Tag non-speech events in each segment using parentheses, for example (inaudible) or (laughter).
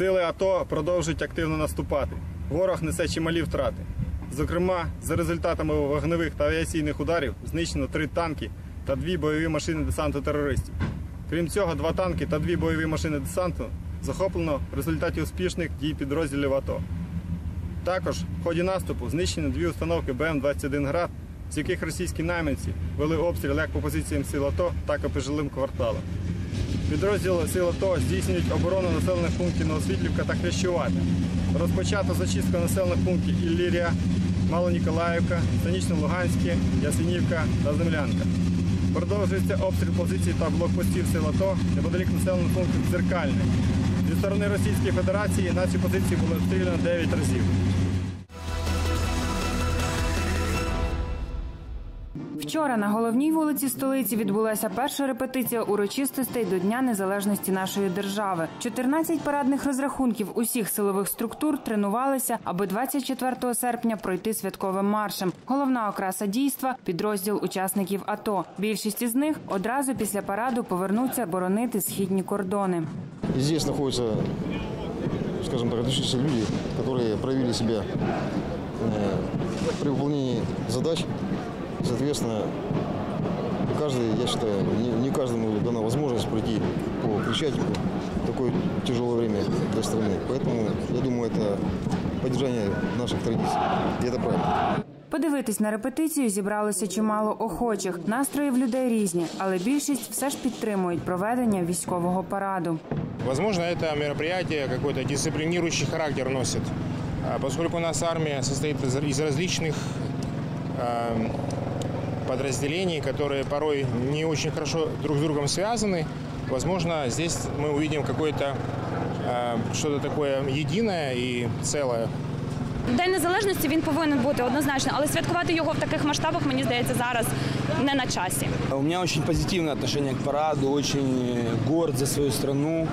Сили АТО продовжують активно наступати. Ворог несе чималі втрати. Зокрема, за результатами вогневих та авіаційних ударів знищено три танки та дві бойові машини десанту терористів. Крім цього, два танки та дві бойові машини десанту захоплено в результаті успішних дій підрозділів АТО. Також в ході наступу знищені дві установки БМ-21 «Град», з яких російські найманці вели обстріл як по позиціям сил АТО, так і по жилим кварталам. Підрозділи сил АТО здійснюють оборону населених пунктів Новосвітлівка та Хрещувати. Розпочато зачистку населених пунктів Іллірія, Малоніколаївка, Станічно-Луганське, Ясенівка та Землянка. Продовжується обстріл позицій та блокпостів сил АТО неподалік населених пунктів Дзеркальне. Зі сторони Російської Федерації наші позиції були обстріляно 9 разів. Вчора на головній вулиці столиці відбулася перша репетиція урочистостей до Дня Незалежності нашої держави. 14 парадних розрахунків усіх силових структур тренувалися, аби 24 серпня пройти святковим маршем. Головна окраса дійства підрозділ учасників АТО. Більшість із них одразу після параду повернуться боронити східні кордони. И здесь находятся, скажем так, отличившиеся люди, которые проявили себя э, при выполнении задач. Соответственно, каждый, я считаю, не, не каждому дана возможность пройти по Крещатику в такое тяжелое время для страны. Поэтому, я думаю, это поддержание наших традиций. И это правильно. Подивитись на репетицію зібралося чимало охочих. Настрої в людей різні, але більшість все ж підтримують проведення військового параду. Возможно, это мероприятие какой-то дисциплинирующий характер носит, А поскольку у нас армия состоит из, из различных эм, подразделений, которые порой не очень хорошо друг с другом связаны. Возможно, здесь мы увидим какое-то э, что-то такое единое и целое. День незалежності він повинен бути однозначно, але святкувати його в таких масштабах, мені здається, зараз не на часі. У меня очень позитивное отношение к параду, очень горд за свою страну.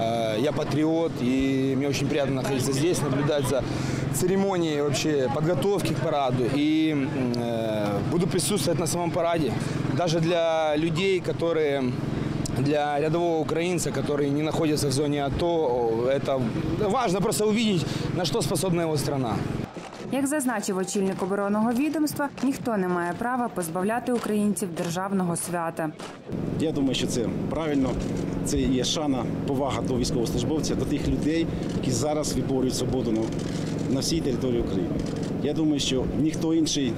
Э, Я патриот, и мне очень приятно находиться здесь, наблюдать за церемонией вообще подготовки к параду. И м, э, буду присутствовать на самом параде. Даже для людей, которые для рядового украинца, который не находится в зоне АТО, это важно просто увидеть, на что способна его страна. Як зазначив очільник оборонного відомства, ніхто не має права позбавляти українців державного свята. Я думаю, що це правильно. Це є шана, повага до військовослужбовця, до тих людей, які зараз виборюють свободу на, на всій території України. Я думаю, що ніхто інший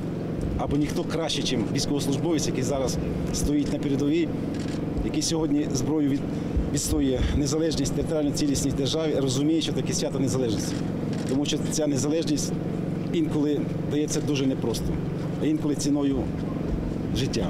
або ніхто краще, ніж військовослужбовець, який зараз стоїть на передовій, який сьогодні зброю від, відстоює незалежність, територіальну цілісність держави, розуміє, що таке свято незалежності. Тому що ця незалежність інколи дається дуже непросто, а інколи ціною життя.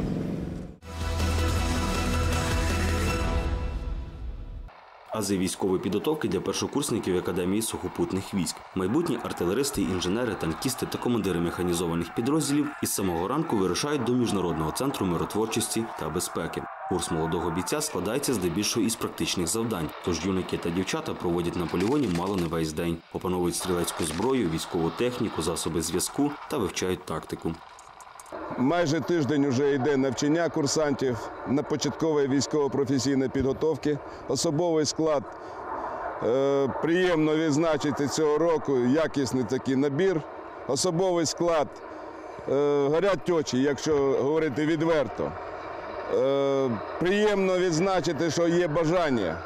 Ази військової підготовки для першокурсників Академії сухопутних військ. Майбутні артилеристи, інженери, танкісти та командири механізованих підрозділів із самого ранку вирушають до міжнародного центру миротворчості та безпеки. Курс молодого бійця складається здебільшого із практичних завдань. Тож юнаки та дівчата проводять на полігоні мало не весь день, опановують стрілецьку зброю, військову техніку, засоби зв'язку та вивчають тактику. Майже тиждень вже йде навчання курсантів на початковій військово-професійної підготовки. Особовий склад е, приємно відзначити цього року якісний такий набір. Особовий склад е, горять очі, якщо говорити відверто. Е, приємно відзначити, що є бажання.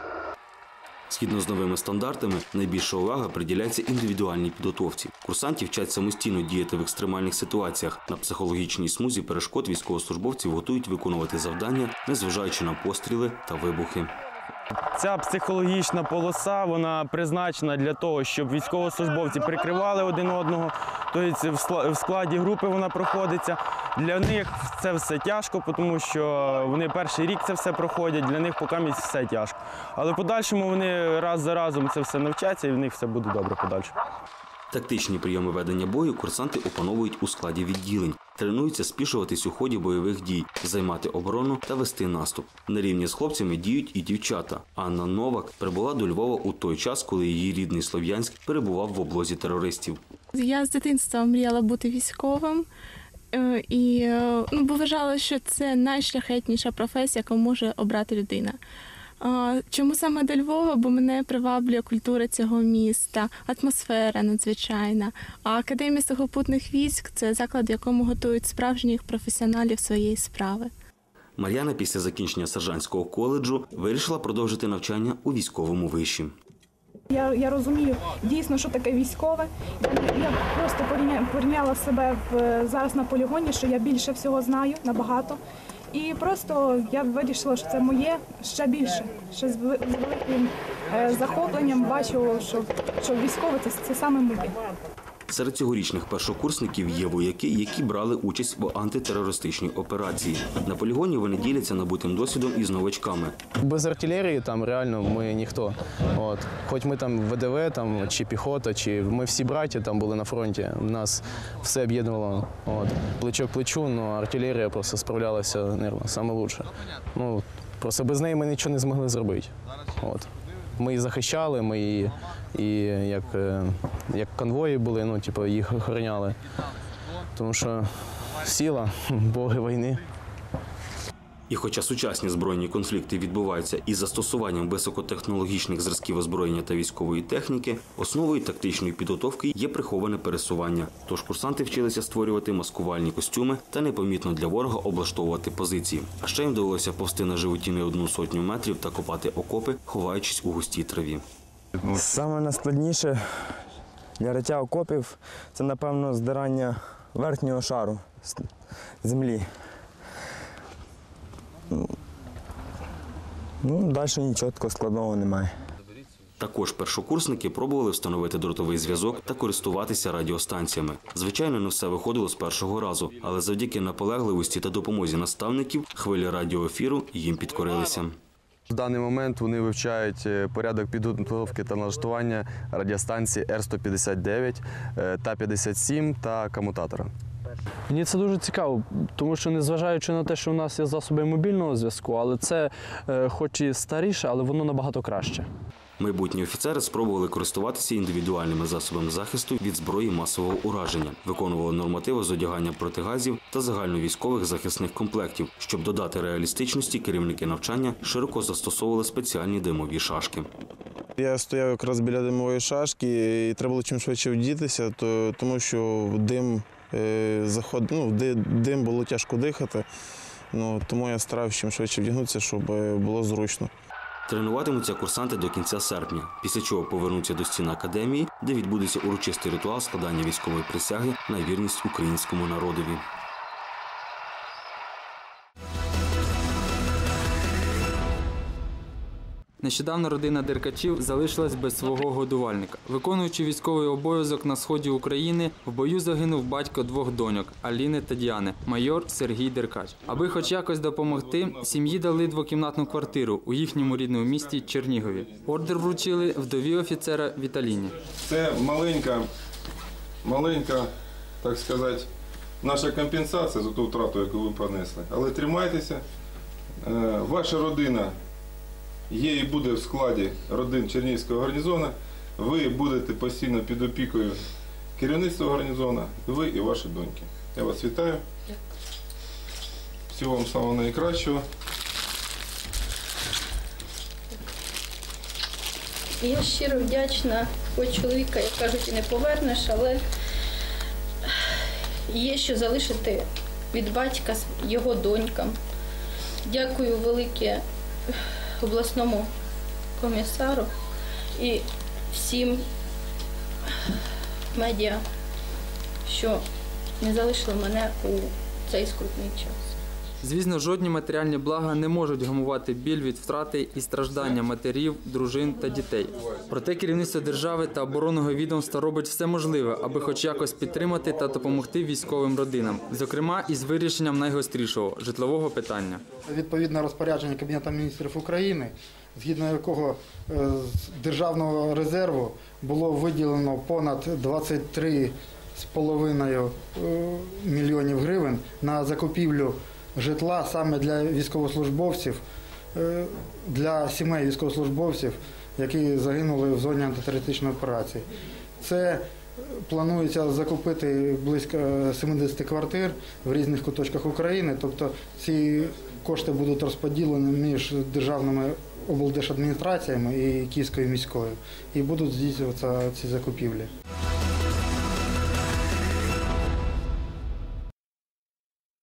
Згідно з новими стандартами, найбільша увага приділяється індивідуальній підготовці. Курсанти вчать самостійно діяти в екстремальних ситуаціях. На психологічній смузі перешкод військовослужбовців готують виконувати завдання, незважаючи на постріли та вибухи. Ця психологічна полоса вона призначена для того, щоб військовослужбовці прикривали один одного. Тобто в складі групи вона проходиться. Для них це все тяжко, тому що вони перший рік це все проходять. Для них поки місяць все тяжко. Але в подальшому вони раз за разом це все навчаться, і в них все буде добре подальше. Тактичні прийоми ведення бою курсанти опановують у складі відділень, тренуються спішуватись у ході бойових дій, займати оборону та вести наступ. На рівні з хлопцями діють і дівчата. Анна Новак прибула до Львова у той час, коли її рідний Слов'янськ перебував в облозі терористів. Я з дитинства мріяла бути військовим. Е, І е, ну, бо вважала, що це найшляхетніша професія, яку може обрати людина. Чому саме до Львова? Бо мене приваблює культура цього міста, атмосфера надзвичайна. А академія сухопутних військ це заклад, в якому готують справжніх професіоналів своєї справи. Мар'яна після закінчення сержантського коледжу вирішила продовжити навчання у військовому виші. Я, я розумію дійсно, що таке військове. Я, я просто порівня, порівняла себе в, зараз на полігоні, що я більше всього знаю набагато. І просто я вирішила, що це моє ще більше. Ще з, великим е, захопленням бачу, що, що військове це, це саме моє. Серед цьогорічних першокурсників є вояки, які брали участь в антитерористичній операції. На полігоні вони діляться набутим досвідом із новачками. Без артилерії там реально ми ніхто. От. Хоч ми там ВДВ, там, чи піхота, чи ми всі браті там були на фронті. Нас все об'єднувало от. плечо к плечу, але артилерія просто справлялася наверно, саме. Ну, просто без неї ми нічого не змогли зробити. От. Ми її захищали, ми її і як, е, як конвої були, ну, типу, їх охороняли. Тому що сіла, (laughs) боги війни. І хоча сучасні збройні конфлікти відбуваються із застосуванням високотехнологічних зразків озброєння та військової техніки, основою тактичної підготовки є приховане пересування. Тож курсанти вчилися створювати маскувальні костюми та непомітно для ворога облаштовувати позиції. А ще їм довелося повсти на животі не одну сотню метрів та копати окопи, ховаючись у густій траві. Саме найскладніше для риття окопів це, напевно, здирання верхнього шару землі. Ну, далі нічого такого складного немає. Також першокурсники пробували встановити дротовий зв'язок та користуватися радіостанціями. Звичайно, не все виходило з першого разу, але завдяки наполегливості та допомозі наставників хвилі радіоефіру їм підкорилися. В даний момент вони вивчають е, порядок підготовки та налаштування радіостанції Р-159, е, Та-57 та комутатора. Мені це дуже цікаво, тому що незважаючи на те, що у нас є засоби мобільного зв'язку, але це е, хоч і старіше, але воно набагато краще. Майбутні офіцери спробували користуватися індивідуальними засобами захисту від зброї масового ураження, виконували нормативи з одягання протигазів та загальновійськових захисних комплектів. Щоб додати реалістичності, керівники навчання широко застосовували спеціальні димові шашки. Я стояв якраз біля димової шашки, і треба було чим швидше вдітися, то, тому що дим заход, ну, дим було тяжко дихати. Ну, тому я старався чим швидше вдягнутися, щоб е, було зручно. Тренуватимуться курсанти до кінця серпня, після чого повернуться до стін академії, де відбудеться урочистий ритуал складання військової присяги на вірність українському народові. Нещодавно родина Деркачів залишилась без свого годувальника. Виконуючи військовий обов'язок на сході України, в бою загинув батько двох доньок Аліни та Діани, майор Сергій Деркач. Аби хоч якось допомогти, сім'ї дали двокімнатну квартиру у їхньому рідному місті Чернігові. Ордер вручили вдові офіцера Віталіні. Це маленька, маленька, так сказати, наша компенсація за ту втрату, яку ви понесли. Але тримайтеся. Е, Ваша родина є і буде в складі родин Чернігівського гарнізону. Ви будете постійно під опікою керівництва гарнізону, ви і ваші доньки. Я вас вітаю. Всього вам самого найкращого. Я щиро вдячна, хоч чоловіка, як кажуть, і не повернеш, але є що залишити від батька його донькам. Дякую велике обласному комісару і всім медіа, що не залишили мене у цей скрутний час. Звісно, жодні матеріальні блага не можуть гамувати біль від втрати і страждання матерів, дружин та дітей. Проте керівництво держави та оборонного відомства робить все можливе, аби хоч якось підтримати та допомогти військовим родинам, зокрема із вирішенням найгострішого житлового питання. Відповідне розпорядження Кабінету міністрів України, згідно якого е, з державного резерву було виділено понад 23,5 е, мільйонів гривень на закупівлю житла саме для військовослужбовців, е, для сімей військовослужбовців, які загинули в зоні антитерористичної операції. Це Планується закупити близько 70 квартир в різних куточках України. Тобто ці кошти будуть розподілені між державними облдержадміністраціями і Київською міською. І будуть здійснюватися ці закупівлі.